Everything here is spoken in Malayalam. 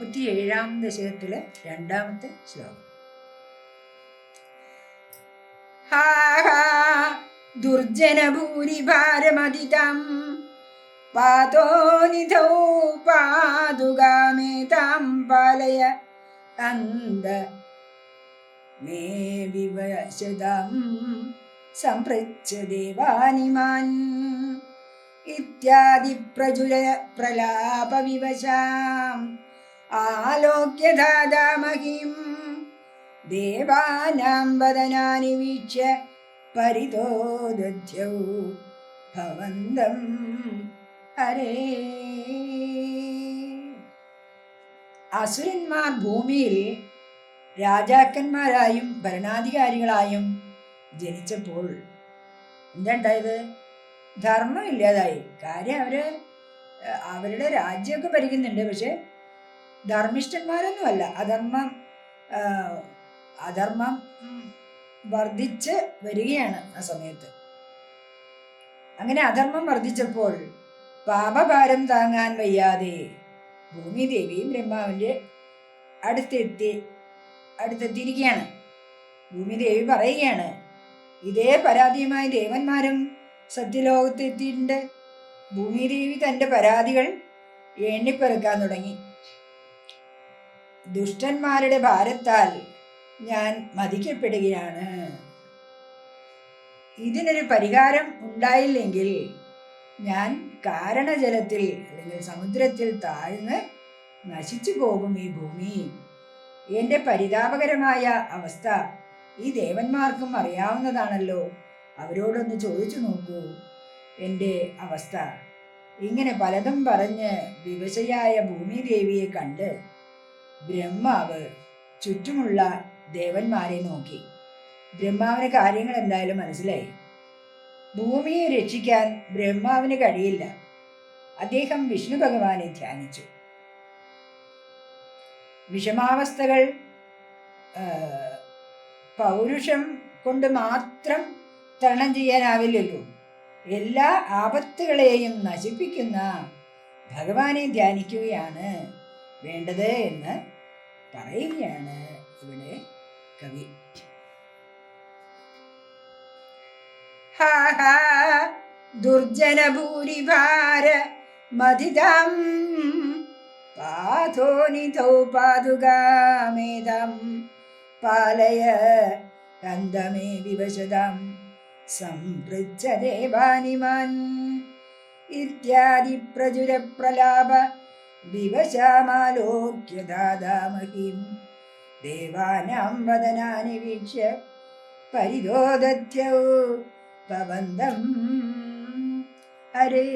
മുപ്പത്തി ഏഴാം ദശകത്തിലെ രണ്ടാമത്തെ ശ്ലോകം. ഹാ ഹാ ദുർജനഭൂരിഭാരമതിതം പാതോനിധൗ പാതുകാമേതാം പാലയ അന്ത മേ വിവശതം സംപൃച്ഛ ദേവാനിമാൻ ഇത്യാദി പ്രലാപ പ്രലാപവിവശാം ദാദാമഹിം ദേവാനാം വദനാനി വീക്ഷ്യ പരിതോദ്യൗ ഭവന്തം ഹരേ. അസുരന്മാർ ഭൂമിയിൽ രാജാക്കന്മാരായും ഭരണാധികാരികളായും ജനിച്ചപ്പോൾ എന്തുണ്ടായത്? ധർമ്മം ഇല്ലാതായി കാര്യം അവർ അവരുടെ രാജ്യമൊക്കെ ഭരിക്കുന്നുണ്ട്. പക്ഷെ ധർമ്മിഷ്ഠന്മാരൊന്നുമല്ല. അധർമ്മം അധർമ്മം വർദ്ധിച്ച് വരികയാണ് ആ സമയത്ത്. അങ്ങനെ അധർമ്മം വർദ്ധിച്ചപ്പോൾ പാപഭാരം താങ്ങാൻ വയ്യാതെ ഭൂമിദേവിയും ബ്രഹ്മാവിന്റെ അടുത്തെത്തി അടുത്തെത്തിയിരിക്കുകയാണ്. ഭൂമിദേവി പറയുകയാണ് ഇതേ പരാതിയുമായി ദേവന്മാരും സത്യലോകത്തെത്തിയിട്ടുണ്ട്. ഭൂമിദേവി തന്റെ പരാതികൾ എണ്ണിപ്പെറുക്കാൻ തുടങ്ങി. ദുഷ്ടന്മാരുടെ ഭാരത്താൽ ഞാൻ മതിക്കപ്പെടുകയാണ്. ഇതിനൊരു പരിഹാരം ഉണ്ടായില്ലെങ്കിൽ ഞാൻ കാരണജലത്തിൽ അല്ലെങ്കിൽ സമുദ്രത്തിൽ താഴ്ന്ന് നശിച്ചു പോകും ഈ ഭൂമി. എന്റെ പരിതാപകരമായ അവസ്ഥ ഈ ദേവന്മാർക്കും അറിയാവുന്നതാണല്ലോ. അവരോടൊന്ന് ചോദിച്ചു നോക്കൂ. എന്റെ അവസ്ഥ. ഇങ്ങനെ പലതും പറഞ്ഞ് വിവശയായ ഭൂമിദേവിയെ കണ്ട് ബ്രഹ്മാവ് ചുറ്റുമുള്ള ദേവന്മാരെ നോക്കി. ബ്രഹ്മാവിന് കാര്യങ്ങൾ എന്തായാലും മനസ്സിലായി. ഭൂമിയെ രക്ഷിക്കാൻ ബ്രഹ്മാവിന് കഴിയില്ല. അദ്ദേഹം വിഷ്ണു ഭഗവാനെ ധ്യാനിച്ചു. വിഷമാവസ്ഥകൾ പൗരുഷം കൊണ്ട് മാത്രം തരണം ചെയ്യാനാവില്ലല്ലോ. എല്ലാ ആപത്തുകളെയും നശിപ്പിക്കുന്ന ഭഗവാനെ ധ്യാനിക്കുകയാണ്. വേണ്ടത് എന്ന് പറയുകയാണ് ഇവിടെ കവി. ദുർജന ഭൂരിഭാര മതിതം പാഥോനിധൗ പാതുകാമേതം പാലയ കന്ദമേ വിവശതം. സംപൃച്ഛ ദേവാനിമാൻ. ഇത്യാദി പ്രചുര പ്രലാപ വിവശാമാലോക്യ ദാദാമഹിം ദേവാനാം വദനാനി വീക്ഷ്യ പരിതോദധ്യൗ. പവന്തം ഹരേ